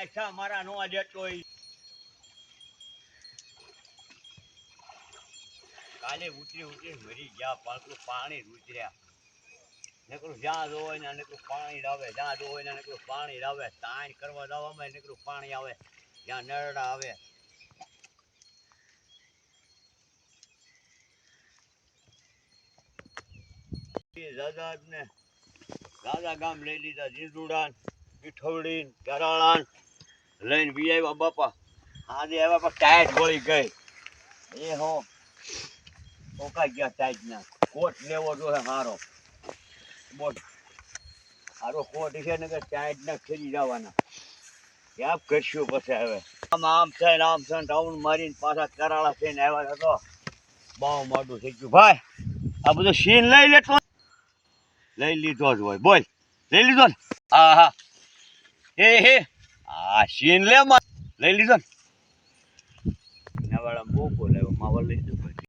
પાછા મારા નો જતો. કાલે ઉતરી ઉતરી મરી ગયા પાકું પાણી ઉતર્યા નકરું જ્યાં જોવો ને નકરું પાણી જ જ્યાં જોવો ને નકરું પાણી જ તાણ કરવા જવામાં નકરું પાણી આવે, જ્યાં નરડા આવે. દાદા ને દાદા ગામ લઈ લીધા, જીંદુડાન પીઠવડી ગરાળાન લઈને બી આવ્યા બાપા. આજે આવ્યા પણ ટાઈટ ગોળી ગઈ. એ હો. ઓકા ગયા ટાઈટ ના. કોટ લેવો જોઈએ હારો. બોલ. હારો કોટ છે ને કે ટાઈટ ના ખેરી જવાના. ક્યાં કરશું પછી હવે. આમ આમ છે ને આમ છે ને મારીને પાછા કરાળા થઈને આવ્યા હતા બહુ મોટું થઈ ગયું. ભાઈ, આ બધું સીન લઈ લેતો લઈ લીધો જ હોય. બોલ. લઈ લીધો ને? હા હા. હે હે આ સીન લે લઈ લીધો ને. બહુ બોલાવ્યો માવલ લઈ લીધો.